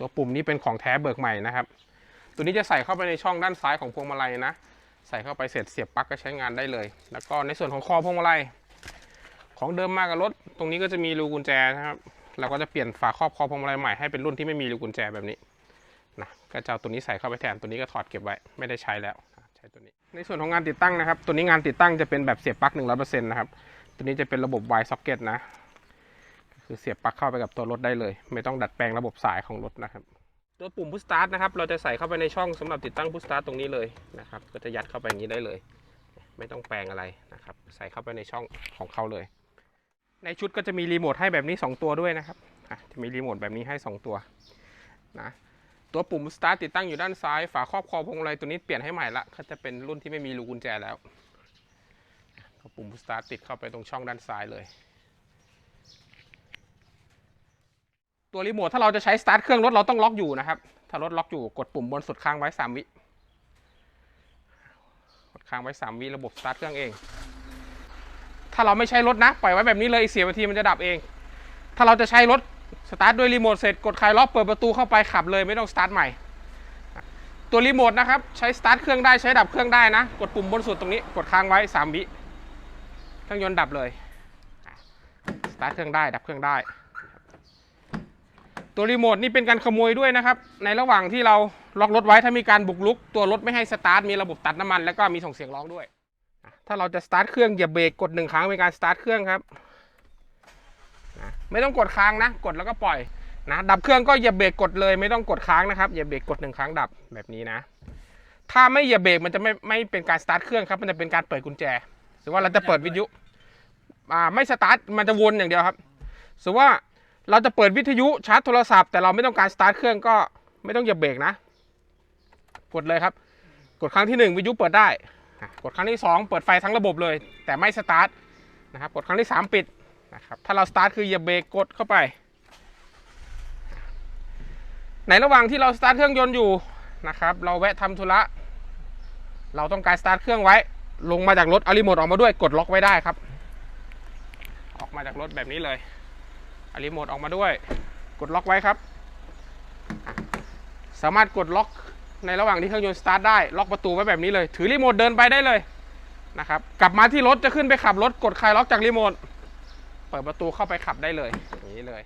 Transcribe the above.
ตัวปุ่มนี้เป็นของแท้เบิกใหม่นะครับ ตัวนี้จะใส่เข้าไปในช่องด้านซ้ายของพวงมาลัยนะ ใส่เข้าไปเสร็จเสียบปลั๊กก็ใช้งานได้เลย แล้วก็ในส่วนของคอพวงมาลัย ของเดิมมากับรถ ตรงนี้ก็จะมีรูกุญแจนะครับ เราก็จะเปลี่ยนฝาครอบคอพวงมาลัยใหม่ให้เป็นรุ่นที่ไม่มีรูกุญแจแบบนี้นะก็จะเอาตัวนี้ใส่เข้าไปแทนตัวนี้ก็ถอดเก็บไว้ไม่ได้ใช้แล้วใช้ตัวนี้ ในส่วนของงานติดตั้งนะครับ ตัวนี้งานติดตั้งจะเป็นแบบเสียบปลั๊ก100%นะครับตัวนี้จะเป็นระบบ Y socket นะ คือเสียบปลั๊กเข้าไปกับตัวรถได้เลย ไม่ต้องดัดแปลงระบบสายของรถนะครับ ตัวปุ่ม push start นะครับเราจะใส่เข้าไปในช่องสำหรับติดตั้ง push start ตรงนี้เลยนะครับก็จะยัดเข้าไปอย่างนี้ได้เลย ไม่ต้องแปลงอะไรนะครับ ใส่เข้าไปในช่องของเขาเลย ในชุดก็จะมีรีโมทให้แบบนี้ 2 ตัวด้วยนะครับจะมีรีโมทแบบนี้ให้ 2 ตัวนะตัวปุ่ม start ติดตั้งอยู่ด้านซ้าย ฝาครอบคอพวงมาลัยตัวนี้เปลี่ยนให้ใหม่ละก็จะเป็นรุ่นที่ไม่มีรูกุญแจแล้ว ปุ่ม start ติดเข้าไปตรงช่องด้านซ้ายเลย ตัวรีโมทถ้าเราจะใช้สตาร์ทเครื่องรถเราต้องล็อกอยู่นะครับ ถ้ารถล็อกอยู่กดปุ่มบนสุดค้างไว้ 3 วิกดค้างไว้ 3 วิระบบสตาร์ทเครื่องเอง ถ้าเราไม่ใช้รถนะ ปล่อยไว้แบบนี้เลยอีกเสียนาทีมันจะดับเอง ถ้าเราจะใช้รถสตาร์ทด้วยรีโมทเสร็จกดคลายล็อกเปิดประตูเข้าไปขับเลยไม่ต้องสตาร์ทใหม่ ตัวรีโมทนะครับใช้สตาร์ทเครื่องได้ใช้ดับเครื่องได้นะ กดปุ่มบนสุดตรงนี้กดค้างไว้ 3 วิ เครื่องยนต์ดับเลย สตาร์ทเครื่องได้ดับเครื่องได้ ตัวรีโมทนี่เป็นการขโมยด้วยนะครับ ในระหว่างที่เราล็อกรถไว้ถ้ามีการบุกรุก ตัวรถไม่ให้สตาร์ทมีระบบตัดน้ำมัน แล้วก็มีส่งเสียงร้องด้วย ถ้าเราจะสตาร์ทเครื่องเหยียบเบรกกดหนึ่งครั้งเป็นการสตาร์ทเครื่องครับไม่ต้องกดค้างนะ กดแล้วก็ปล่อยนะดับเครื่องก็เหยียบเบรกกดเลย ไม่ต้องกดค้างนะครับเหยียบเบรกกดหนึ่งครั้งดับแบบนี้นะ ถ้าไม่เหยียบเบรกมันจะไม่ไม่เป็นการสตาร์ทเครื่องครับมันจะเป็นการเปิดกุญแจสมมติว่าเราจะเปิดวิทยุอ่าไม่สตาร์ทมันจะวนอย่างเดียวครับสมมติว่า เราจะเปิดวิทยุชาร์จโทรศัพท์แต่เราไม่ต้องการสตาร์ทเครื่องก็ไม่ต้องเหยียบเบรกนะ กดเลยครับ กดครั้งที่หนึ่งวิทยุเปิดได้ กดครั้งที่ 2 เปิดไฟทั้งระบบเลย แต่ไม่สตาร์ทนะครับกดครั้งที่ 3 ปิดนะครับถ้าเราสตาร์ทคือเหยียบเบรกกดเข้าไป ในระหว่างที่เราสตาร์ทเครื่องยนต์อยู่นะครับเราแวะทำธุระเราต้องการสตาร์ทเครื่องไว้ ลงมาจากรถเอารีโมทออกมาด้วยกดล็อกไว้ได้ครับ ออกมาจากรถแบบนี้เลย อารีโมทออกมาด้วย กดล็อกไว้ครับ สามารถกดล็อกในระหว่างที่เครื่องยนต์สตาร์ทได้ ล็อกประตูไว้แบบนี้เลย ถือรีโมทเดินไปได้เลยนะครับ กลับมาที่รถจะขึ้นไปขับรถ กดคลายล็อกจากรีโมท เปิดประตูเข้าไปขับได้เลย อย่างนี้เลย